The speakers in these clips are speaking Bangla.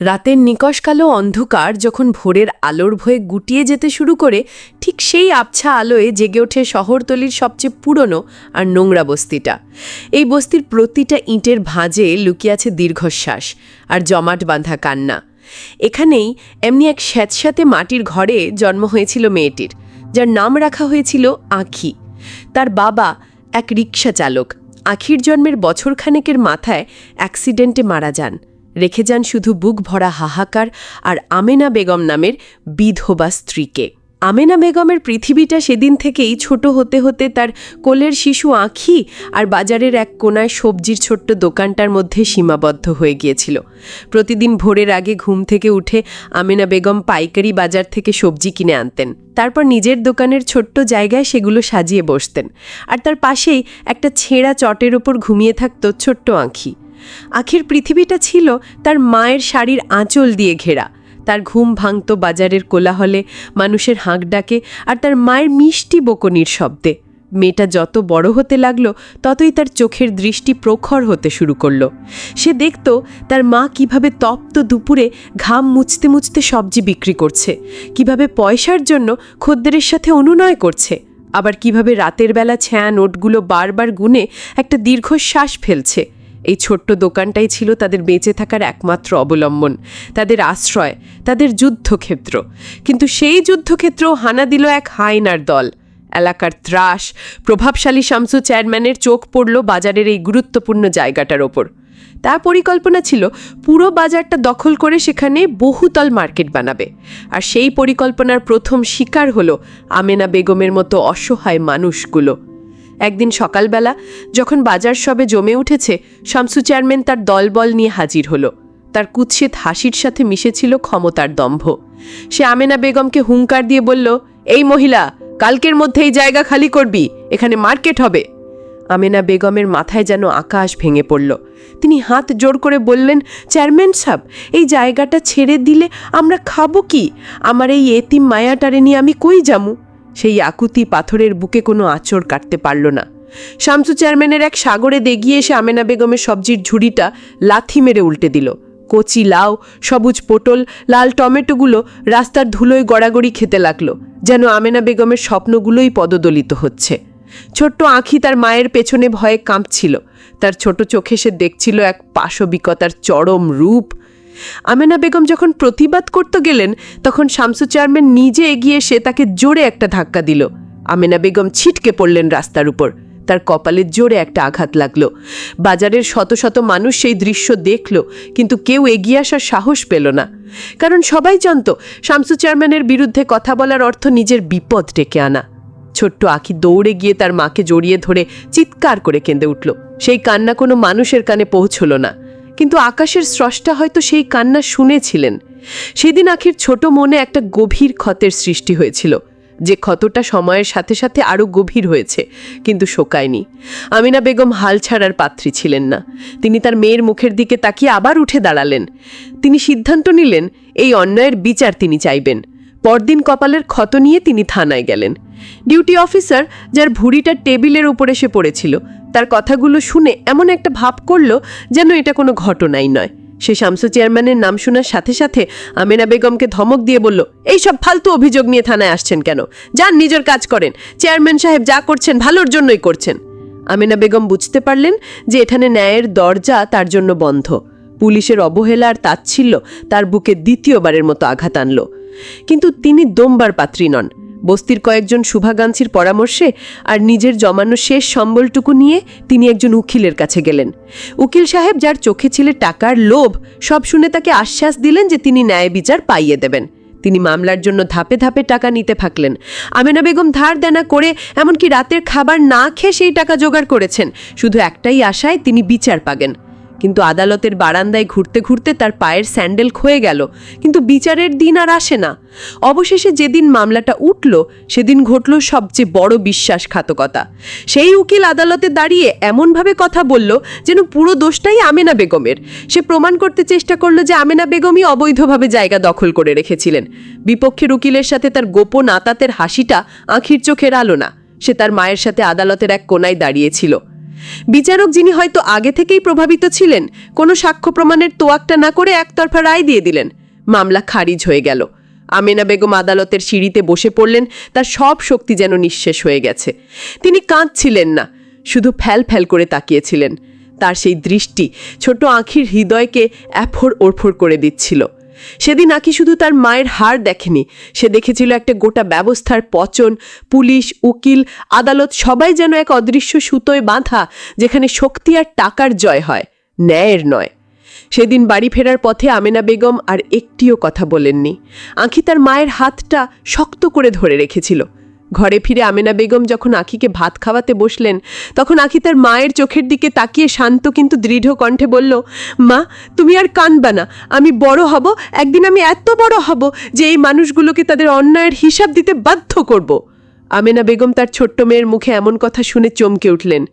রাতের নিকশ কালো অন্ধকার যখন ভোরের আলোর ভয়ে গুটিয়ে যেতে শুরু করে, ঠিক সেই আবছা আলোয় জেগে ওঠে শহরতলির সবচেয়ে পুরনো আর নোংরা বস্তিটা। এই বস্তির প্রতিটা ইঁটের ভাঁজে লুকিয়ে আছে দীর্ঘশ্বাস আর জমাট বাঁধা কান্না। এখানেই এমনি এক স্যাঁতস্যাঁতে মাটির ঘরে জন্ম হয়েছিল মেয়েটির, যার নাম রাখা হয়েছিল আঁখি। তার বাবা এক রিক্সা চালক আখির জন্মের বছরখানেকের মাথায় অ্যাক্সিডেন্টে মারা যান। রেখে যান শুধু বুক ভরা হাহাকার আর আমেনা বেগম নামের বিধবা স্ত্রীকে। আমেনা বেগমের পৃথিবীটা সেদিন থেকেই ছোট হতে হতে তার কোলের শিশু আঁখি আর বাজারের এক কোনায় সবজির ছোট্ট দোকানটার মধ্যে সীমাবদ্ধ হয়ে গিয়েছিল। প্রতিদিন ভোরের আগে ঘুম থেকে উঠে আমেনা বেগম পাইকারি বাজার থেকে সবজি কিনে আনতেন। তারপর নিজের দোকানের ছোট্ট জায়গায় সেগুলো সাজিয়ে বসতেন। আর তার পাশেই একটা ছেঁড়া চটের ওপর ঘুমিয়ে থাকত ছোট্ট আঁখি। আখির পৃথিবীটা ছিল তার মায়ের শাড়ির আঁচল দিয়ে ঘেরা। তার ঘুম ভাঙত বাজারের কোলাহলে, মানুষের হাঁক ডাকে আর তার মায়ের মিষ্টি বকনির শব্দে। মেয়েটা যত বড় হতে লাগল, ততই তার চোখের দৃষ্টি প্রখর হতে শুরু করল। সে দেখত তার মা কীভাবে তপ্ত দুপুরে ঘাম মুছতে মুছতে সবজি বিক্রি করছে, কীভাবে পয়সার জন্য খদ্দেরের সাথে অনুনয় করছে, আবার কীভাবে রাতের বেলা ছায়া নোটগুলো বারবার গুনে একটা দীর্ঘশ্বাস ফেলছে। এই ছোট্ট দোকানটাই ছিল তাদের বেঁচে থাকার একমাত্র অবলম্বন, তাদের আশ্রয়, তাদের যুদ্ধক্ষেত্র। কিন্তু সেই যুদ্ধক্ষেত্রেও হানা দিল এক হায়নার দল। এলাকার ত্রাস, প্রভাবশালী শামসু চেয়ারম্যানের চোখ পড়ল বাজারের এই গুরুত্বপূর্ণ জায়গাটার ওপর। তার পরিকল্পনা ছিল, পুরো বাজারটা দখল করে সেখানে বহুতল মার্কেট বানাবে। আর সেই পরিকল্পনার প্রথম শিকার হলো আমেনা বেগমের মতো অসহায় মানুষগুলো। একদিন সকালবেলা, যখন বাজার সবে জমে উঠেছে, শামসু চেয়ারম্যান তার দলবল নিয়ে হাজির হলো। তার কুৎসিত হাসির সাথে মিশেছিল ক্ষমতার দম্ভ। সে আমেনা বেগমকে হুঙ্কার দিয়ে বলল, এই মহিলা, কালকের মধ্যে এই জায়গা খালি করবি, এখানে মার্কেট হবে। আমেনা বেগমের মাথায় যেন আকাশ ভেঙে পড়ল। তিনি হাত জোর করে বললেন, চেয়ারম্যান সাহেব, এই জায়গাটা ছেড়ে দিলে আমরা খাব কি? আমার এই এতিম মায়াটারে নিয়ে আমি কই যামু? সেই আকুতি পাথরের বুকে কোনো আঁচড় কাটতে পারল না। শামসু চেয়ারম্যানের এক সাগরে দেগিয়ে এসে আমেনা বেগমের সবজির ঝুড়িটা লাথি মেরে উল্টে দিল। কচি লাউ, সবুজ পটল, লাল টমেটোগুলো রাস্তার ধুলোয় গড়াগড়ি খেতে লাগল, যেন আমেনা বেগমের স্বপ্নগুলোই পদদলিত হচ্ছে। ছোট্ট আঁখি তার মায়ের পেছনে ভয়ে কাঁপছিল। তার ছোট চোখে সে দেখছিল এক পাশবিকতার চরম রূপ। আমেনা বেগম যখন প্রতিবাদ করতে গেলেন, তখন শামসু চেয়ারম্যান নিজে এগিয়ে এসে তাকে জোরে একটা ধাক্কা দিল। আমেনা বেগম ছিটকে পড়লেন রাস্তার উপর। তার কপালে জোরে একটা আঘাত লাগল। বাজারের শত শত মানুষ সেই দৃশ্য দেখল, কিন্তু কেউ এগিয়ে আসার সাহস পেল না। কারণ সবাই জানত, শামসু চেয়ারম্যানের বিরুদ্ধে কথা বলার অর্থ নিজের বিপদ ডেকে আনা। ছোট্ট আখি দৌড়ে গিয়ে তার মাকে জড়িয়ে ধরে চিৎকার করে কেঁদে উঠল। সেই কান্না কোনো মানুষের কানে পৌঁছল না। কিন্তু আকাশের স্রষ্টা হয়তো সেই কান্না শুনেছিলেন। সেদিন আখির ছোট মনে একটা গভীর ক্ষতের সৃষ্টি হয়েছিল। যে ক্ষতটা সময়ের সাথে সাথে আরও গভীর হয়েছে, কিন্তু শোকায়নি। আমিনা বেগম হাল ছাড়ার পাত্রী ছিলেন না। তিনি তার মেয়ের মুখের দিকে তাকিয়ে আবার উঠে দাঁড়ালেন। তিনি সিদ্ধান্ত নিলেন, এই অন্যায়ের বিচার তিনি চাইবেন। পরদিন কপালের ক্ষত নিয়ে তিনি থানায় গেলেন। ডিউটি অফিসার, যার ভুঁড়িটা টেবিলের উপরে এসে পড়েছিল তার কথাগুলো শুনে এমন একটা ভাব করল যেন এটা কোনো ঘটনাই নয়। সে শামসু চেয়ারম্যানের নাম শোনার সাথে সাথে আমেনা বেগমকে ধমক দিয়ে বলল, এই সব ফালতু অভিযোগ নিয়ে থানায় আসছেন কেন? যান, নিজের কাজ করেন। চেয়ারম্যান সাহেব যা করছেন ভালোর জন্যই করছেন। আমেনা বেগম বুঝতে পারলেন যে এখানে ন্যায়ের দরজা তার জন্য বন্ধ। পুলিশের অবহেলা আর তাচ্ছিল্য তার বুকে দ্বিতীয়বারের মতো আঘাত আনল। কিন্তু তিনি দোমবার পাত্রী নন। বস্তির কয়েকজন শুভাগাঞ্ছির পরামর্শে আর নিজের জমানো শেষ সম্বলটুকু নিয়ে তিনি একজন উকিলের কাছে গেলেন। উকিল সাহেব যার চোখে ছিল টাকার লোভ, সব শুনে তাকে আশ্বাস দিলেন যে তিনি ন্যায় বিচার পাইয়ে দেবেন। তিনি মামলার জন্য ধাপে ধাপে টাকা নিতে থাকলেন। আমেনা বেগম ধার দেনা করে এমনকি রাতের খাবার না খেয়ে সেই টাকা জোগাড় করেছেন। শুধু একটাই আশায় তিনি বিচার পাবেন কিন্তু আদালতের বারান্দায় ঘুরতে ঘুরতে তার পায়ের স্যান্ডেল ক্ষয়ে গেল। কিন্তু বিচারের দিন আর আসে না। অবশেষে যেদিন মামলাটা উঠল, সেদিন ঘটল সবচেয়ে বড় বিশ্বাসঘাতকতা। সেই উকিল আদালতে দাঁড়িয়ে এমনভাবে কথা বলল যেন পুরো দোষটাই আমেনা বেগমের। সে প্রমাণ করতে চেষ্টা করল যে আমেনা বেগমই অবৈধভাবে জায়গা দখল করে রেখেছিলেন। বিপক্ষের উকিলের সাথে তার গোপন আতাতের হাসিটা আঁখির চোখের আলো না। সে তার মায়ের সাথে আদালতের এক কোনায় দাঁড়িয়েছিল। বিচারক যিনি হয়তো আগে থেকেই প্রভাবিত ছিলেন, কোনো সাক্ষ্য প্রমাণের তোয়াক্টা না করে একতরফা রায় দিয়ে দিলেন। মামলা খারিজ হয়ে গেল। আমেনা বেগম আদালতের সিঁড়িতে বসে পড়লেন, তার সব শক্তি যেন নিঃশেষ হয়ে গেছে। তিনি কাঁদছিলেন না, শুধু ফ্যাল ফ্যাল করে তাকিয়েছিলেন। তার সেই দৃষ্টি ছোট আঁখির হৃদয়কে অ্যাফোর ওরফোর করে দিচ্ছিল। সেদিন আঁকি শুধু তার মায়ের হার দেখেনি, সে দেখেছিল একটা গোটা ব্যবস্থার পচন, পুলিশ, উকিল, আদালত সবাই যেন এক অদৃশ্য সুতোয় বাঁধা, যেখানে শক্তি আর টাকার জয় হয়, ন্যায়ের নয়। সেদিন বাড়ি ফেরার পথে আমেনা বেগম আর একটিও কথা বলেননি। আঁখি তার মায়ের হাতটা শক্ত করে ধরে রেখেছিল। ঘরে ফিরে আমেনা বেগম যখন আখিকে ভাত খাওয়াতে বসলেন, তখন আখি তার মায়ের চোখের দিকে তাকিয়ে শান্ত কিন্তু দৃঢ় কণ্ঠে বলল, মা, তুমি আর কানবা না, আমি বড় হব, একদিন আমি এত বড় হব যে এই মানুষগুলোকে তাদের অন্যায়ের হিসাব দিতে বাধ্য করব। আমেনা বেগম তার ছোট্ট মেয়ের মুখে এমন কথা শুনে চমকে উঠলেন।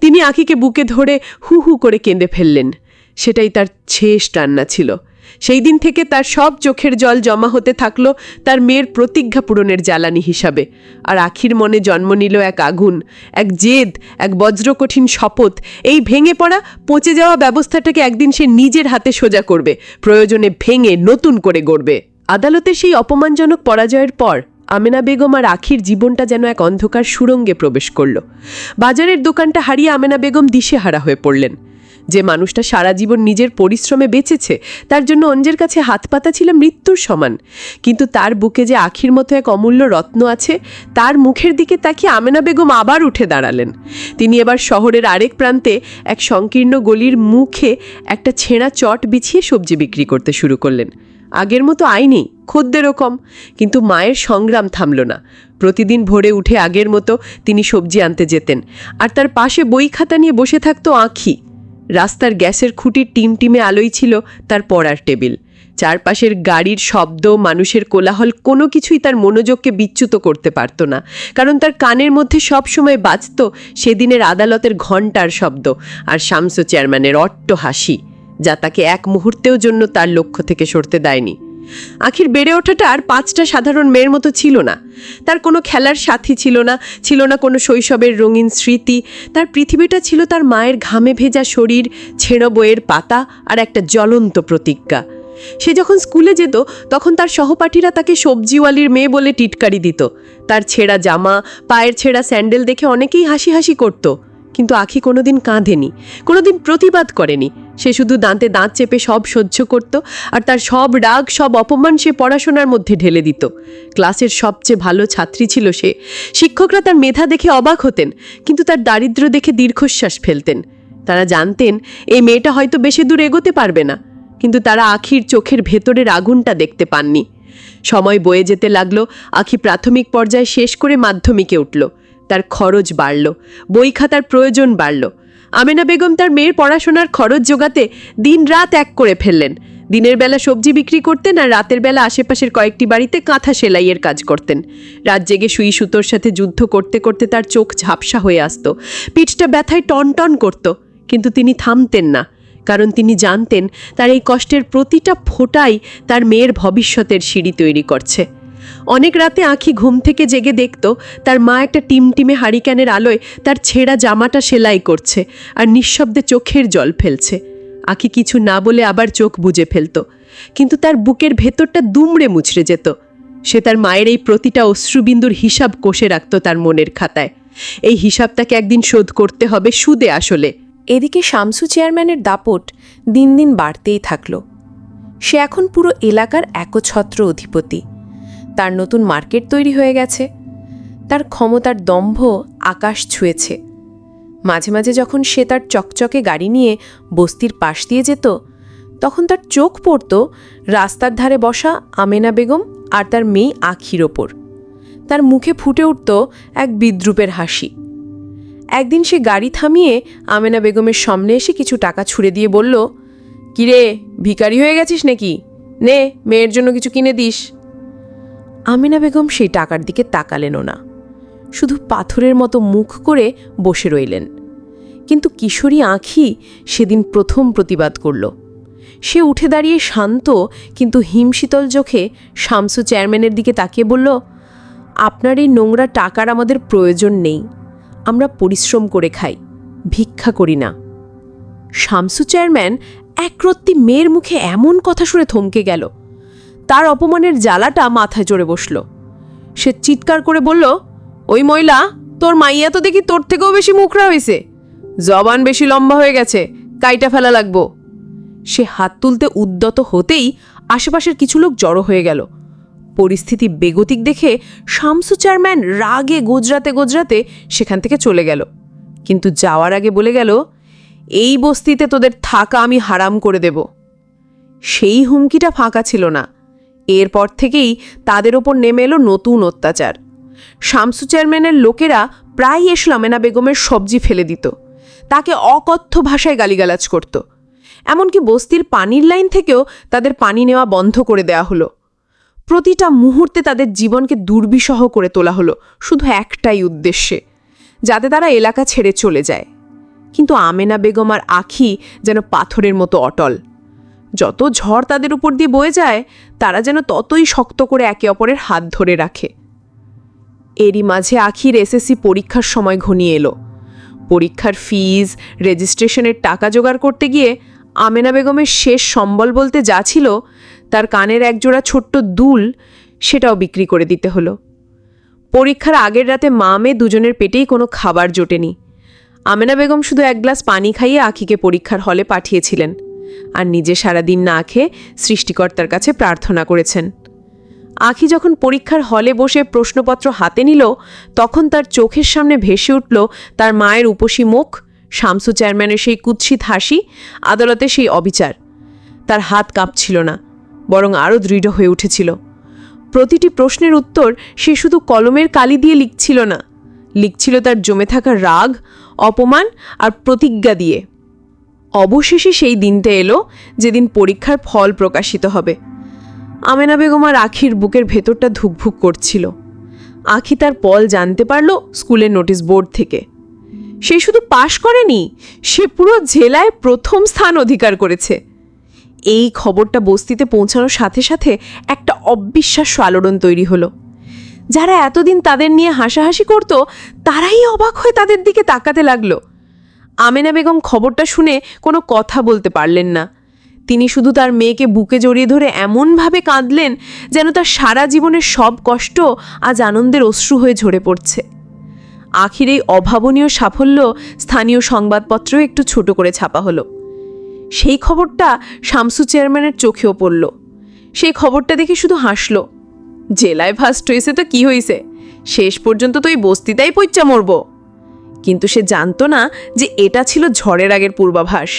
তিনি আখিকে বুকে ধরে হু হু করে কেঁদে ফেললেন। সেটাই তার শেষ রান্না ছিল। সেই দিন থেকে তার সব চোখের জল জমা হতে থাকল তার মেয়ের প্রতিজ্ঞা পূরণের জ্বালানি হিসাবে। আর আখির মনে জন্ম নিল এক আগুন, এক জেদ, এক বজ্রকঠিন শপথ। এই ভেঙে পড়া, পচে যাওয়া ব্যবস্থাটাকে একদিন সে নিজের হাতে সোজা করবে, প্রয়োজনে ভেঙে নতুন করে গড়বে। আদালতে সেই অপমানজনক পরাজয়ের পর আমেনা বেগম আর আখির জীবনটা যেন এক অন্ধকার সুরঙ্গে প্রবেশ করল। বাজারের দোকানটা হারিয়ে আমেনা বেগম দিশেহারা হয়ে পড়লেন। যে মানুষটা সারা জীবন নিজের পরিশ্রমে বেঁচেছে, তার জন্য অঞ্জের কাছে হাত পাতা ছিল মৃত্যুর সমান। কিন্তু তার বুকে যে আখির মতো এক অমূল্য রত্ন আছে, তার মুখের দিকে তাকিয়ে আমেনা বেগম আবার উঠে দাঁড়ালেন। তিনি এবার শহরের আরেক প্রান্তে এক সংকীর্ণ গলির মুখে একটা ছেঁড়া চট বিছিয়ে সবজি বিক্রি করতে শুরু করলেন। আগের মতো আইনি খদ্দেরও কম, কিন্তু মায়ের সংগ্রাম থামল না। প্রতিদিন ভোরে উঠে আগের মতো তিনি সবজি আনতে যেতেন, আর তার পাশে বই খাতা নিয়ে বসে থাকতো আঁখি। রাস্তার গ্যাসের খুঁটির টিমটিমে আলোই ছিল তার পড়ার টেবিল। চারপাশের গাড়ির শব্দ, মানুষের কোলাহল, কোনো কিছুই তার মনোযোগকে বিচ্যুত করতে পারত না। কারণ তার কানের মধ্যে সব সময় বাজত সেদিনের আদালতের ঘণ্টার শব্দ আর শামসু চেয়ারম্যানের অট্ট হাসি, যা তাকে এক মুহূর্তেও জন্য তার লক্ষ্য থেকে সরতে দেয়নি। আখির বেড়ে ওঠাটা আর পাঁচটা সাধারণ মেয়ের মতো ছিল না। তার কোনো খেলার সাথী ছিল না ছিল না কোনো শৈশবের রঙিন স্মৃতি। তার পৃথিবীটা ছিল তার মায়ের ঘামে ভেজা শরীর, ছেঁড়ো বইয়ের পাতা আর একটা জ্বলন্ত প্রতিজ্ঞা। সে যখন স্কুলে যেত, তখন তার সহপাঠীরা তাকে সবজিওয়ালির মেয়ে বলে টিটকারি দিত। তার ছেঁড়া জামা, পায়ের ছেঁড়া স্যান্ডেল দেখে অনেকেই হাসি হাসি করতো। কিন্তু আখি কোনোদিন কাঁধেনি, কোনোদিন প্রতিবাদ করেনি। সে শুধু দাঁতে দাঁত চেপে সব সহ্য করত আর তার সব রাগ, সব অপমান সে পড়াশোনার মধ্যে ঢেলে দিত। ক্লাসের সবচেয়ে ভালো ছাত্রী ছিল সে। শিক্ষকরা তার মেধা দেখে অবাক হতেন, কিন্তু তার দারিদ্র দেখে দীর্ঘশ্বাস ফেলতেন। তারা জানতেন, এই মেয়েটা হয়তো বেশি দূর এগোতে পারবে না, কিন্তু তারা আখির চোখের ভেতরের আগুনটা দেখতে পাননি। সময় বয়ে যেতে লাগল, আখি প্রাথমিক পর্যায়ে শেষ করে মাধ্যমিকে উঠল। তার খরচ বাড়ল, বই খাতার প্রয়োজন বাড়ল। আমেনা বেগম তার মেয়ের পড়াশোনার খরচ জোগাতে দিন রাত এক করে ফেললেন। দিনের বেলা সবজি বিক্রি করতেন আর রাতের বেলা আশেপাশের কয়েকটি বাড়িতে কাঁথা সেলাইয়ের কাজ করতেন। রাত জেগে সুই সুতোর সাথে যুদ্ধ করতে করতে তার চোখ ঝাপসা হয়ে আসতো। পিঠটা ব্যথায় টন টন করত, কিন্তু তিনি থামতেন না, কারণ তিনি জানতেন তার এই কষ্টের প্রতিটা ফোঁটাই তার মেয়ের ভবিষ্যতের সিঁড়ি তৈরি করছে। অনেক রাতে আঁখি ঘুম থেকে জেগে দেখত তার মা একটা টিমটিমে হারিকেনের আলোয় তার ছেঁড়া জামাটা সেলাই করছে আর নিঃশব্দে চোখের জল ফেলছে। আঁখি কিছু না বলে আবার চোখ বুজে ফেলত। কিন্তু তার বুকের ভেতরটা দুমড়ে মুচড়ে যেত। সে তার মায়ের এই প্রতিটা অশ্রুবিন্দুর হিসাব কষে রাখত তার মনের খাতায়। এই হিসাবটাকে একদিন শোধ করতে হবে সুদে আসলে। এদিকে শামসু চেয়ারম্যানের দাপট দিন দিন বাড়তেই থাকল। সে এখন পুরো এলাকার একছত্র অধিপতি। তার নতুন মার্কেট তৈরি হয়ে গেছে। তার ক্ষমতার দম্ভ আকাশ ছুঁয়েছে। মাঝে মাঝে যখন সে তার চকচকে গাড়ি নিয়ে বস্তির পাশ দিয়ে যেত, তখন তার চোখ পড়ত রাস্তার ধারে বসা আমেনা বেগম আর তার মেয়ে আখির ওপর। তার মুখে ফুটে উঠত এক বিদ্রুপের হাসি। একদিন সে গাড়ি থামিয়ে আমেনা বেগমের সামনে এসে কিছু টাকা ছুড়ে দিয়ে বলল, কিরে, ভিখারি হয়ে গেছিস নাকি? নে, মেয়ের জন্য কিছু কিনে দিস। আমিনা বেগম সেই টাকার দিকে তাকালেনও না। শুধু পাথরের মতো মুখ করে বসে রইলেন। কিন্তু কিশোরী আঁখি সেদিন প্রথম প্রতিবাদ করল। সে উঠে দাঁড়িয়ে শান্ত কিন্তু হিমশীতল চোখে শামসু চেয়ারম্যানের দিকে তাকিয়ে বলল, আপনার এই নোংরা টাকার আমাদের প্রয়োজন নেই। আমরা পরিশ্রম করে খাই, ভিক্ষা করি না। শামসু চেয়ারম্যান একরত্তি মেয়ের মুখে এমন কথা শুনে থমকে গেল। তার অপমানের জ্বালাটা মাথায় চড়ে বসল। সে চিৎকার করে বলল, ওই মহিলা, তোর মাইয়া তো দেখি তোর থেকেও বেশি মুখরা হয়েছে জবান বেশি লম্বা হয়ে গেছে, কাইটা ফেলা লাগবো। সে হাত তুলতে উদ্যত হতেই আশেপাশের কিছু লোক জড়ো হয়ে গেল। পরিস্থিতি বেগতিক দেখে শামসু চেয়ারম্যান রাগে গোজরাতে গোজরাতে সেখান থেকে চলে গেল। কিন্তু যাওয়ার আগে বলে গেল, এই বস্তিতে তোদের থাকা আমি হারাম করে দেব। সেই হুমকিটা ফাঁকা ছিল না। এরপর থেকেই তাদের ওপর নেমে এলো নতুন অত্যাচার। শামসু চেয়ারম্যানের লোকেরা প্রায় এসো আমেনা বেগমের সবজি ফেলে দিত। তাকে অকথ্য ভাষায় গালিগালাজ করত। এমনকি বস্তির পানির লাইন থেকেও তাদের পানি নেওয়া বন্ধ করে দেওয়া হলো। প্রতিটা মুহূর্তে তাদের জীবনকে দুর্বিষহ করে তোলা হলো শুধু একটাই উদ্দেশ্যে, যাতে তারা এলাকা ছেড়ে চলে যায়। কিন্তু আমেনা বেগম আর আখি যেন পাথরের মতো অটল। যত ঝড় তাদের উপর দিয়ে বয়ে যায়, তারা যেন ততই শক্ত করে একে অপরের হাত ধরে রাখে। এরই মাঝে আখির এসএসসি পরীক্ষার সময় ঘনিয়ে এলো। পরীক্ষার ফিজ, রেজিস্ট্রেশনের টাকা জোগাড় করতে গিয়ে আমেনা বেগমের শেষ সম্বল বলতে যা ছিল, তার কানের একজোড়া ছোট্ট দুল, সেটাও বিক্রি করে দিতে হলো। পরীক্ষার আগের রাতে মা মেয়ে দুজনের পেটেই কোনো খাবার জোটেনি। আমেনা বেগম শুধু এক গ্লাস পানি খাইয়ে আখিকে পরীক্ষার হলে পাঠিয়েছিলেন। আর নিজে সারাদিন না খেয়ে সৃষ্টিকর্তার কাছে প্রার্থনা করেছেন। আখি যখন পরীক্ষার হলে বসে প্রশ্নপত্র হাতে নিল, তখন তার চোখের সামনে ভেসে উঠল তার মায়ের উপসী মুখ, শামসু চেয়ারম্যানের সেই কুৎসিত হাসি, আদালতে সেই অবিচার। তার হাত কাঁপছিল না, বরং আরও দৃঢ় হয়ে উঠেছিল। প্রতিটি প্রশ্নের উত্তর সে শুধু কলমের কালি দিয়ে লিখছিল না, লিখছিল তার জমে থাকা রাগ, অপমান আর প্রতিজ্ঞা দিয়ে। অবশেষে সেই দিনটা এলো যেদিন পরীক্ষার ফল প্রকাশিত হবে। আমেনা বেগম আর আখির বুকের ভেতরটা ধুকভুক করছিল। আখি তার পল জানতে পারল স্কুলের নোটিশ বোর্ড থেকে। সে শুধু পাশ করেনি, সে পুরো জেলায় প্রথম স্থান অধিকার করেছে। এই খবরটা বস্তিতে পৌঁছানোর সাথে সাথে একটা অবিশ্বাস্য আলোড়ন তৈরি হলো। যারা এতদিন তাদের নিয়ে হাসাহাসি করত, তারাই অবাক হয়ে তাদের দিকে তাকাতে লাগল। আমেনা বেগম খবরটা শুনে কোনো কথা বলতে পারলেন না। তিনি শুধু তার মেয়েকে বুকে জড়িয়ে ধরে এমনভাবে কাঁদলেন যেন তার সারা জীবনের সব কষ্ট আজ আনন্দের অশ্রু হয়ে ঝরে পড়ছে। আখির এই অভাবনীয় সাফল্য স্থানীয় সংবাদপত্রেও একটু ছোট করে ছাপা হলো। সেই খবরটা শামসু চেয়ারম্যানের চোখেও পড়ল। সেই খবরটা দেখে শুধু হাসল। জেলায় ফার্স্ট হয়েছে তো কি হয়েছে? শেষ পর্যন্ত তো এই বস্তিটাই পইচা মরব। কিন্তু সে জানতো না যে এটা ছিল ঝড়ের আগের পূর্বাভাস।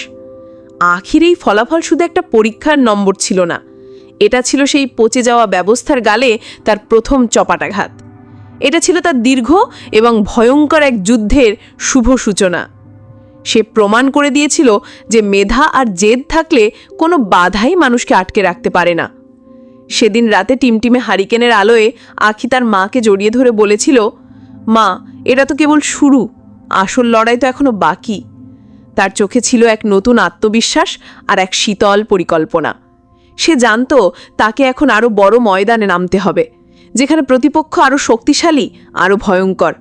আখির এই ফলাফল শুধু একটা পরীক্ষার নম্বর ছিল না। এটা ছিল সেই পচে যাওয়া ব্যবস্থার গালে তার প্রথম চপাটাঘাত। এটা ছিল তার দীর্ঘ এবং ভয়ঙ্কর এক যুদ্ধের শুভ সূচনা। সে প্রমাণ করে দিয়েছিল যে মেধা আর জেদ থাকলে কোনো বাধাই মানুষকে আটকে রাখতে পারে না। সেদিন রাতে টিমটিমে হারিকেনের আলোয় আখি তার মাকে জড়িয়ে ধরে বলেছিল, মা, এটা তো কেবল শুরু। আসল লড়াই তো এখনও বাকি। তার চোখে ছিল এক নতুন আত্মবিশ্বাস আর এক শীতল পরিকল্পনা। সে জানতো তাকে এখন আরও বড় ময়দানে নামতে হবে, যেখানে প্রতিপক্ষ আরও শক্তিশালী আরও ভয়ঙ্কর।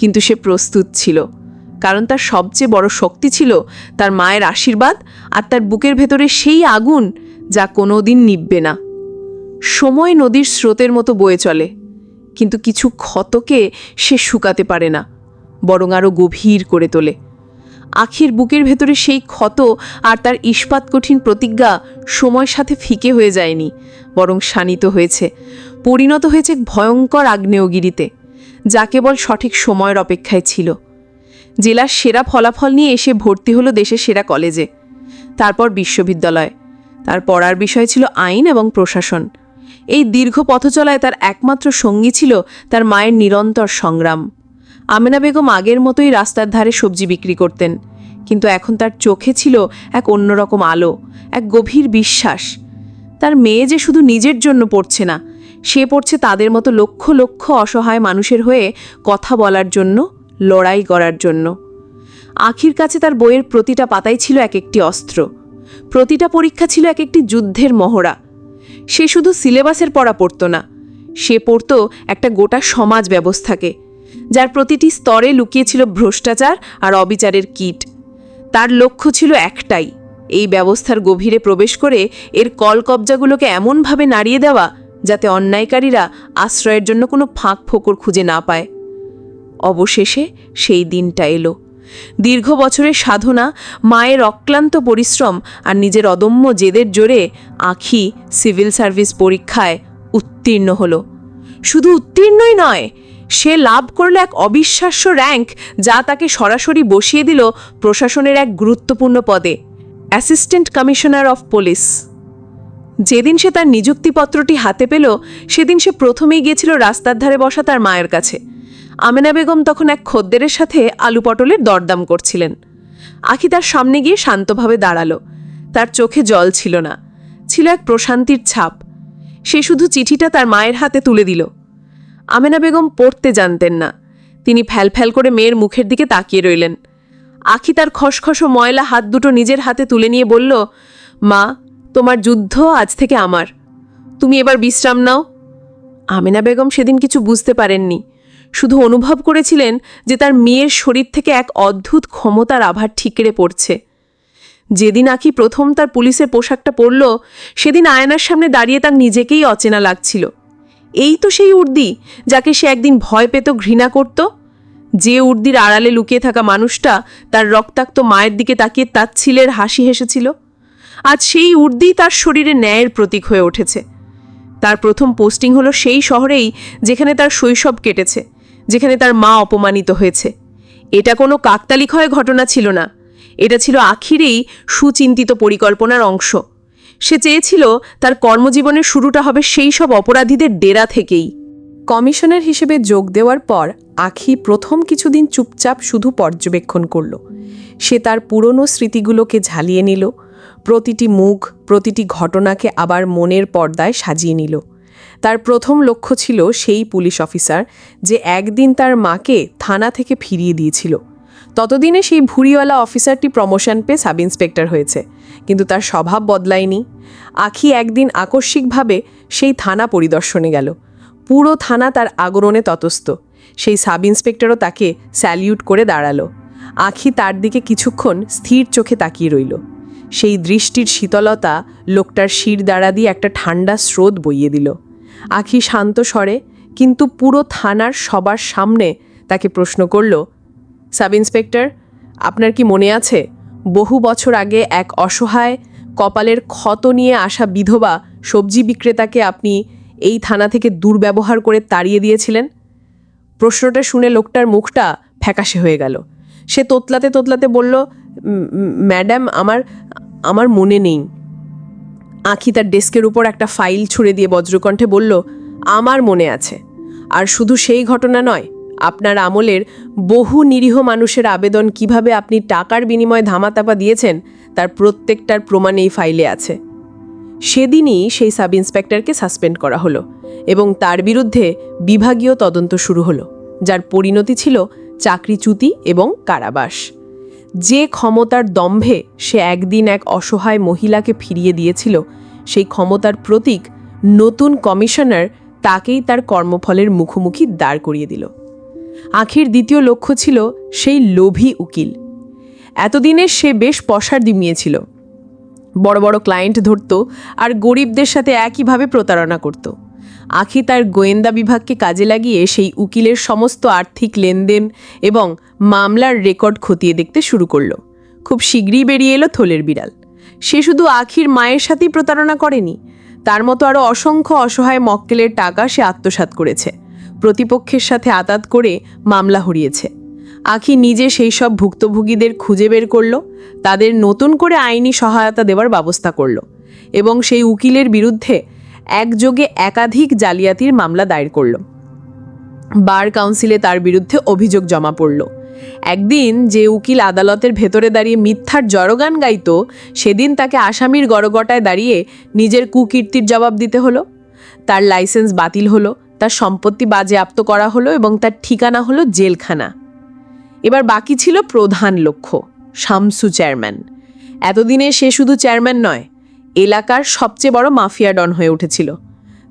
কিন্তু সে প্রস্তুত ছিল, কারণ তার সবচেয়ে বড় শক্তি ছিল তার মায়ের আশীর্বাদ আর তার বুকের ভেতরে সেই আগুন যা কোনোদিন নিববে না। সময় নদীর স্রোতের মতো বয়ে চলে, কিন্তু কিছু ক্ষতকে সে শুকাতে পারে না। বরং আরও গভীর করে তোলে। আখির বুকের ভেতরে সেই ক্ষত আর তার ইস্পাত কঠিন প্রতিজ্ঞা সময়ের সাথে ফিকে হয়ে যায়নি, বরং শানিত হয়েছে। পরিণত হয়েছে ভয়ঙ্কর আগ্নেয়গিরিতে, যা কেবল সঠিক সময়ের অপেক্ষায় ছিল। জেলার সেরা ফলাফল নিয়ে এসে ভর্তি হলো দেশের সেরা কলেজে, তারপর বিশ্ববিদ্যালয়। তার পড়ার বিষয় ছিল আইন এবং প্রশাসন। এই দীর্ঘ পথচলায় তার একমাত্র সঙ্গী ছিল তার মায়ের নিরন্তর সংগ্রাম। আমেনা বেগম আগের মতোই রাস্তার ধারে সবজি বিক্রি করতেন। কিন্তু এখন তার চোখে ছিল এক অন্যরকম আলো, এক গভীর বিশ্বাস। তার মেয়ে যে শুধু নিজের জন্য পড়ছে না, সে পড়ছে তাদের মতো লক্ষ লক্ষ অসহায় মানুষের হয়ে কথা বলার জন্য, লড়াই করার জন্য। আখির কাছে তার বইয়ের প্রতিটা পাতাই ছিল এক একটি অস্ত্র। প্রতিটা পরীক্ষা ছিল এক একটি যুদ্ধের মহড়া। সে শুধু সিলেবাসের পড়া পড়তো না, সে পড়তো একটা গোটা সমাজ ব্যবস্থাকে। যার প্রতিটি স্তরে লুকিয়ে ছিল ভ্রষ্টাচার আর অবিচারের কীট। তার লক্ষ্য ছিল একটাই, এই ব্যবস্থার গভীরে প্রবেশ করে এর কলকবজাগুলোকে এমনভাবে নাড়িয়ে দেওয়া যাতে অন্যায়কারীরা আশ্রয়ের জন্য কোনো ফাঁক ফোকর খুঁজে না পায়। অবশেষে সেই দিনটা এলো। দীর্ঘ বছরের সাধনা, মায়ের অক্লান্ত পরিশ্রম আর নিজের অদম্য জেদের জোরে আখি সিভিল সার্ভিস পরীক্ষায় উত্তীর্ণ হলো। শুধু উত্তীর্ণই নয় সে লাভ করল এক অবিশ্বাস্য র্যাঙ্ক যা তাকে সরাসরি বসিয়ে দিল প্রশাসনের এক গুরুত্বপূর্ণ পদে অ্যাসিস্ট্যান্ট কমিশনার অফ পুলিশ যেদিন সে তার নিযুক্তিপত্রটি হাতে পেল, সেদিন সে প্রথমেই গিয়েছিল রাস্তার ধারে বসা তার মায়ের কাছে। আমেনা বেগম তখন এক খদ্দেরের সাথে আলু পটলের দরদাম করছিলেন। আখি তার সামনে গিয়ে শান্তভাবে দাঁড়াল। তার চোখে জল ছিল না, ছিল এক প্রশান্তির ছাপ। সে শুধু চিঠিটা তার মায়ের হাতে তুলে দিল। আমেনা বেগম পড়তে জানতেন না। তিনি ফ্যালফ্যাল করে মেয়ের মুখের দিকে তাকিয়ে রইলেন। আখি তার খসখসো ময়লা হাত দুটো নিজের হাতে তুলে নিয়ে বলল, মা, তোমার যুদ্ধ আজ থেকে আমার। তুমি এবার বিশ্রাম নাও। আমেনা বেগম সেদিন কিছু বুঝতে পারেননি। শুধু অনুভব করেছিলেন যে তার মেয়ের শরীর থেকে এক অদ্ভুত ক্ষমতার আভার ঠিকরে পড়ছে। যেদিন আখি প্রথম তার পুলিশের পোশাকটা পরল, সেদিন আয়নার সামনে দাঁড়িয়ে তার নিজেকেই অচেনা লাগছিল। এই তো সেই উর্দি, যাকে সে একদিন ভয় পেত, ঘৃণা করত। যে উর্দির আড়ালে লুকিয়ে থাকা মানুষটা তার রক্তাক্ত মায়ের দিকে তাকিয়ে তাচ্ছিলের হাসি হেসেছিল। আজ সেই উর্দি তার শরীরে ন্যায়ের প্রতীক হয়ে উঠেছে। তার প্রথম পোস্টিং হলো সেই শহরেই যেখানে তার শৈশব কেটেছে, যেখানে তার মা অপমানিত হয়েছে। এটা কোনো কাকতালিখয় ঘটনা ছিল না। এটা ছিল আখিরেই সুচিন্তিত পরিকল্পনার অংশ। সে চেয়েছিল তার কর্মজীবনের শুরুটা হবে সেই সব অপরাধীদের ডেরা থেকেই। কমিশনার হিসেবে যোগ দেওয়ার পর আখি প্রথম কিছুদিন চুপচাপ শুধু পর্যবেক্ষণ করল। সে তার পুরনো স্মৃতিগুলোকে ঝালিয়ে নিল, প্রতিটি মুখ, প্রতিটি ঘটনাকে আবার মনের পর্দায় সাজিয়ে নিল। তার প্রথম লক্ষ্য ছিল সেই পুলিশ অফিসার যে একদিন তার মাকে থানা থেকে ফিরিয়ে দিয়েছিল। ততদিনে সেই ভুড়িওয়ালা অফিসারটি প্রমোশন পেয়ে সাব ইন্সপেক্টর হয়েছে। কিন্তু তার স্বভাব বদলায়নি। আখি একদিন আকস্মিকভাবে সেই থানা পরিদর্শনে গেল। পুরো থানা তার আগরণে ততস্থ সেই সাব ইন্সপেক্টরও তাকে স্যালিউট করে দাঁড়াল। আখি তার দিকে কিছুক্ষণ স্থির চোখে তাকিয়ে রইল। সেই দৃষ্টির শীতলতা লোকটার শির দ্বারা দিয়ে একটা ঠান্ডা স্রোত বইয়ে দিল। আখি শান্ত স্বরে, কিন্তু পুরো থানার সবার সামনে তাকে প্রশ্ন করল সাব ইন্সপেক্টর আপনার কি মনে আছে বহু বছর আগে এক অসহায় কপালের ক্ষত নিয়ে আসা বিধবা সবজি বিক্রেতাকে আপনি এই থানা থেকে দুর্ব্যবহার করে তাড়িয়ে দিয়েছিলেন? প্রশ্নটা শুনে লোকটার মুখটা ফ্যাকাশে হয়ে গেল। সে তোতলাতে তোতলাতে বলল "উম, উম, ম্যাডাম আমার আমার মনে নেই। আখি তার ডেস্কের উপর একটা ফাইল ছুঁড়ে দিয়ে বজ্রকণ্ঠে বলল আমার মনে আছে। আর শুধু সেই ঘটনা নয় আপনার আমলের বহু নিরীহ মানুষের আবেদন কীভাবে আপনি টাকার বিনিময়ে ধামাতাপা দিয়েছেন, তার প্রত্যেকটার প্রমাণ এই ফাইলে আছে। সেদিনই সেই সাব ইন্সপেক্টরকে সাসপেন্ড করা হলো এবং তার বিরুদ্ধে বিভাগীয় তদন্ত শুরু হলো, যার পরিণতি ছিল চাকরিচ্যুতি এবং কারাবাস। যে ক্ষমতার দম্ভে সে একদিন এক অসহায় মহিলাকে ফিরিয়ে দিয়েছিল, সেই ক্ষমতার প্রতীক নতুন কমিশনার তাকেই তার কর্মফলের মুখোমুখি দাঁড় করিয়ে দিল। আখির দ্বিতীয় লক্ষ্য ছিল সেই লোভী উকিল। এতদিনে সে বেশ পসার দিমিয়েছিল। বড় বড় ক্লায়েন্ট ধরত আর গরিবদের সাথে একইভাবে প্রতারণা করত। আখি তার গোয়েন্দা বিভাগকে কাজে লাগিয়ে সেই উকিলের সমস্ত আর্থিক লেনদেন এবং মামলার রেকর্ড খতিয়ে দেখতে শুরু করল। খুব শীঘ্রই বেরিয়ে এলো থলের বিড়াল। সে শুধু আখির মায়ের সাথেই প্রতারণা করেনি, তার মতো আরও অসংখ্য অসহায় মক্কেলের টাকা সে আত্মসাৎ করেছে। প্রতিপক্ষের সাথে আতাত করে মামলা হরিয়েছে। আখি নিজে সেই সব ভুক্তভোগীদের খুঁজে বের করল, তাদের নতুন করে আইনি সহায়তা দেওয়ার ব্যবস্থা করল এবং সেই উকিলের বিরুদ্ধে একযোগে একাধিক জালিয়াতির মামলা দায়ের করল। বার কাউন্সিলে তার বিরুদ্ধে অভিযোগ জমা পড়ল। একদিন যে উকিল আদালতের ভেতরে দাঁড়িয়ে মিথ্যার জড়গান গাইত, সেদিন তাকে আসামির গড়গটায় দাঁড়িয়ে নিজের কুকীর্তির জবাব দিতে হলো। তার লাইসেন্স বাতিল হলো তার সম্পত্তি বাজেয়াপ্ত করা হলো এবং তার ঠিকানা হলো জেলখানা। এবার বাকি ছিল প্রধান লক্ষ্য, শামসু চেয়ারম্যান। এতদিনে সে শুধু চেয়ারম্যান নয়, এলাকার সবচেয়ে বড় মাফিয়া ডন হয়ে উঠেছিল।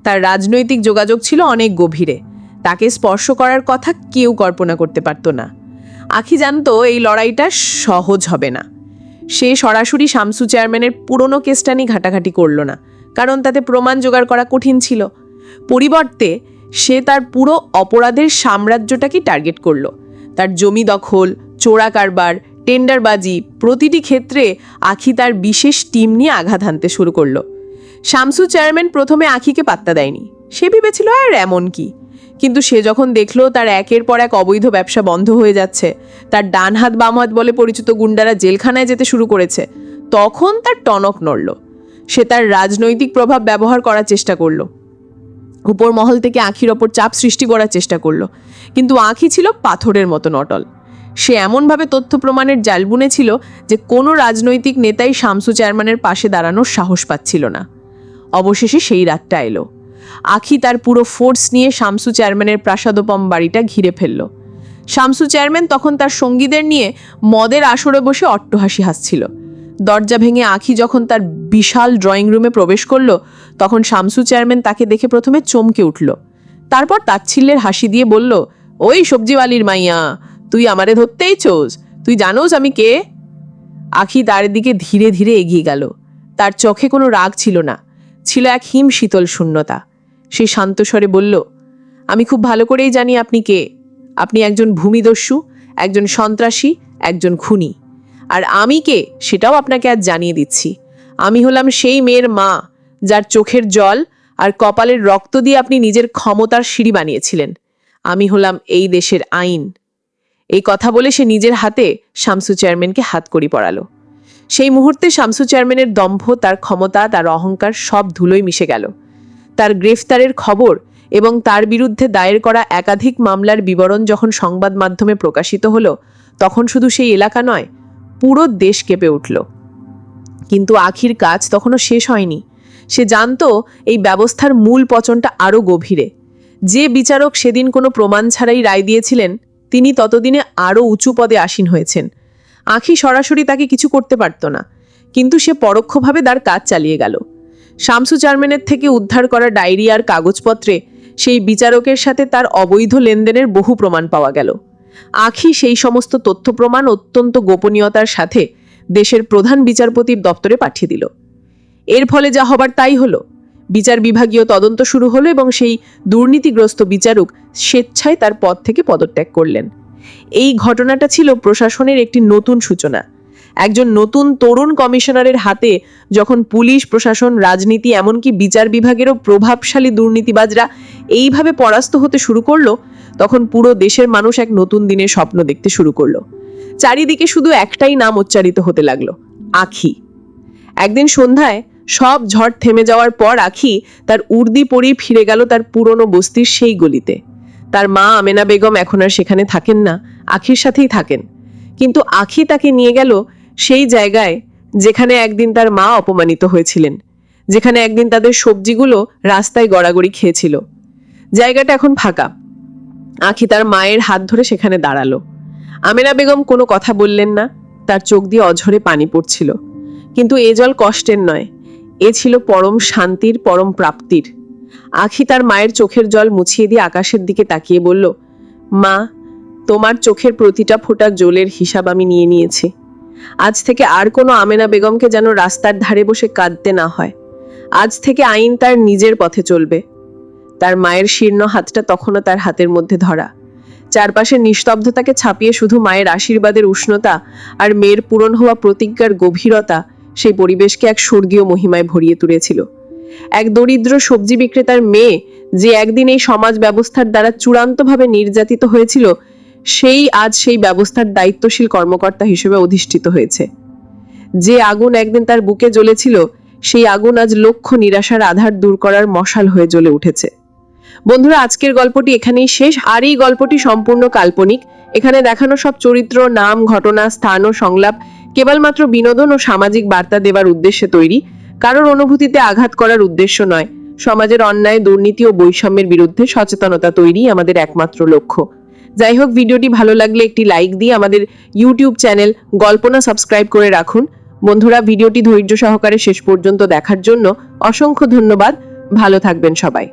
তার রাজনৈতিক যোগাযোগ ছিল অনেক গভীরে, তাকে স্পর্শ করার কথা কেউ কল্পনা করতে পারতো না। আখি জানতো এই লড়াইটা সহজ হবে না। সে সরাসরি শামসু চেয়ারম্যানের পুরনো কেসটা নিয়ে ঘাটাঘাটি করল না, কারণ তাতে প্রমাণ জোগাড় করা কঠিন ছিল। পরিবর্তে সে তার পুরো অপরাধের সাম্রাজ্যটাকে টার্গেট করল। তার জমি দখল, চোরা কারবার, টেন্ডারবাজি প্রতিটি ক্ষেত্রে আখি তার বিশেষ টিম নিয়ে আঘাত হানতে শুরু করল। শামসু চেয়ারম্যান প্রথমে আখিকে পাত্তা দেয়নি। সে ভেবেছিল, আর এমন কি? কিন্তু সে যখন দেখল তার একের পর এক অবৈধ ব্যবসা বন্ধ হয়ে যাচ্ছে, তার ডান হাত বাম হাত বলে পরিচিত গুন্ডারা জেলখানায় যেতে শুরু করেছে, তখন তার টনক নড়ল। সে তার রাজনৈতিক প্রভাব ব্যবহার করার চেষ্টা করল। উপর মহল থেকে আখির ওপর চাপ সৃষ্টি করার চেষ্টা করল। কিন্তু আখি ছিল পাথরের মতো নটল। সে এমনভাবে তথ্য প্রমাণের জাল বুনেছিল যে কোনো রাজনৈতিক নেতাই শামসু চেয়ারম্যানের পাশে দাঁড়ানোর সাহস পাচ্ছিল না। অবশেষে সেই রাতটা এলো। আখি তার পুরো ফোর্স নিয়ে শামসু চেয়ারম্যানের প্রাসাদোপম বাড়িটা ঘিরে ফেলল। শামসু চেয়ারম্যান তখন তার সঙ্গীদের নিয়ে মদের আসরে বসে অট্টহাসি হাসছিল। দরজা ভেঙে আখি যখন তার বিশাল ড্রয়িং রুমে প্রবেশ করল, তখন শামসু চেয়ারম্যান তাকে দেখে প্রথমে চমকে উঠল। তারপর তাচ্ছিল্যের হাসি দিয়ে বলল, ওই সবজিওয়ালির মাইয়া, তুই আমারে ধরতেই চোস। তুই জানোস আমি কে? আখি তার দিকে ধীরে ধীরে এগিয়ে গেল। তার চোখে কোনো রাগ ছিল না, ছিল এক হিম শীতল শূন্যতা। সে শান্ত স্বরে বলল, আমি খুব ভালো করেই জানি আপনি কে। আপনি একজন ভূমিদস্যু, একজন সন্ত্রাসী, একজন খুনি। আর আমি কে সেটাও আপনাকে আজ জানিয়ে দিচ্ছি। আমি হলাম সেই মেয়ের মা, যার চোখের জল আর কপালের রক্ত দিয়ে আপনি নিজের ক্ষমতার সিঁড়ি বানিয়েছিলেন। আমি হলাম এই দেশের আইন। এই কথা বলে সে নিজের হাতে শামসু চেয়ারম্যানকে হাত করি পড়ালো সেই মুহূর্তে শামসু চেয়ারম্যানের দম্ভ, তার ক্ষমতা, তার অহংকার সব ধুলোয় মিশে গেল। তার গ্রেফতারের খবর এবং তার বিরুদ্ধে দায়ের করা একাধিক মামলার বিবরণ যখন সংবাদ মাধ্যমে প্রকাশিত হলো, তখন শুধু সেই এলাকা নয় পুরো দেশ কেঁপে উঠল। কিন্তু আখির কাজ তখনও শেষ হয়নি। সে জানতো এই ব্যবস্থার মূল পচনটা আরও গভীরে। যে বিচারক সেদিন কোনো প্রমাণ ছাড়াই রায় দিয়েছিলেন, তিনি ততদিনে আরও উঁচু পদে আসীন হয়েছেন। আখি সরাসরি তাকে কিছু করতে পারত না, কিন্তু সে পরোক্ষভাবে তার কাজ চালিয়ে গেল। শামসু চেয়ারম্যানের থেকে উদ্ধার করা ডায়েরি আর কাগজপত্রে সেই বিচারকের সাথে তার অবৈধ লেনদেনের বহু প্রমাণ পাওয়া গেল। আখি সেই সমস্ত তথ্য প্রমাণ অত্যন্ত গোপনীয়তার সাথে দেশের প্রধান বিচারপতির দপ্তরে পাঠিয়ে দিল। এর ফলে যা হবার তাই হলো। বিচার বিভাগীয় তদন্ত শুরু হলো এবং সেই দুর্নীতিগ্রস্ত বিচারক স্বেচ্ছায় তার পদ থেকে পদত্যাগ করলেন। এই ঘটনাটা ছিল প্রশাসনের একটি নতুন সূচনা। একজন নতুন তরুণ কমিশনারের হাতে যখন পুলিশ, প্রশাসন, রাজনীতি, এমনকি বিচার বিভাগেরও প্রভাবশালী দুর্নীতিবাজরা এইভাবে পরাস্ত হতে শুরু করল, তখন পুরো দেশের মানুষ এক নতুন দিনের স্বপ্ন দেখতে শুরু করল। চারিদিকে শুধু একটাই নাম উচ্চারিত হতে লাগল, আখি। একদিন সন্ধ্যায় সব ঝড় থেমে যাওয়ার পর আখি তার উর্দি পরেই ফিরে গেল তার পুরনো বস্তির সেই গলিতে। তার মা আমেনা বেগম এখন আর সেখানে থাকেন না, আখির সাথেই থাকেন। কিন্তু আখি তাকে নিয়ে গেল সেই জায়গায় যেখানে একদিন তার মা অপমানিত হয়েছিলেন, যেখানে একদিন তাদের সবজিগুলো রাস্তায় গড়াগড়ি খেয়েছিল। জায়গাটা এখন ফাঁকা। আখি তার মায়ের হাত ধরে সেখানে দাঁড়াল। আমেনা বেগম কোনো কথা বললেন না, তার চোখ দিয়ে অঝরে পানি পড়ছিল। কিন্তু এ জল কষ্টের নয়, এ ছিল পরম শান্তির, পরম প্রাপ্তির। আখি তার মায়ের চোখের জল মুছিয়ে দিয়ে আকাশের দিকে তাকিয়ে বলল, মা, তোমার চোখের প্রতিটা ফোঁটা জলের হিসাব আমি নিয়ে নিয়েছি। আজ থেকে আর কোনো আমেনা বেগমকে যেন রাস্তার ধারে বসে কাঁদতে না হয়। আজ থেকে আইন তার নিজের পথে চলবে। তার মায়ের শীর্ণ হাতটা তখনও তার হাতের মধ্যে ধরা। চারপাশের নিস্তব্ধতাকে ছাপিয়ে শুধু মায়ের আশীর্বাদের উষ্ণতা আর মেয়ের পূরণ হওয়া প্রতিজ্ঞার গভীরতা সেই পরিবেশকে এক স্বর্গীয় মহিমায় ভরিয়ে তুলেছিল। এক দরিদ্র সবজি বিক্রেতার মেয়ে যে একদিন এই সমাজ ব্যবস্থার দ্বারা চূড়ান্তভাবে নির্যাতিত হয়েছিল সেই আজ সেই ব্যবস্থার দায়িত্বশীল কর্মকর্তা হিসেবে অধিষ্ঠিত হয়েছে। যে আগুন একদিন তার বুকে জ্বলেছিল, সেই আগুন আজ লক্ষ নিরাশার আধার দূর করার মশাল হয়ে জ্বলে উঠেছে। বন্ধুরা, আজকের গল্পটি এখানেই শেষ। আর এই গল্পটি সম্পূর্ণ কাল্পনিক। এখানে দেখানো সব চরিত্র, নাম, ঘটনা, স্থান ও সংলাপ কেবলমাত্র বিনোদন ও সামাজিক বার্তা দেবার উদ্দেশ্যে তৈরি। কারোর অনুভূতিতে আঘাত করার উদ্দেশ্য নয়। সমাজের অন্যায়, দুর্নীতি ও বৈষম্যের বিরুদ্ধে সচেতনতা তৈরি আমাদের একমাত্র লক্ষ্য। যাই হোক ভিডিওটি ভালো লাগলে একটি লাইক দিয়ে আমাদের ইউটিউব চ্যানেল গল্পনা সাবস্ক্রাইব করে রাখুন। বন্ধুরা, ভিডিওটি ধৈর্য সহকারে শেষ পর্যন্ত দেখার জন্য অসংখ্য ধন্যবাদ। ভালো থাকবেন সবাই।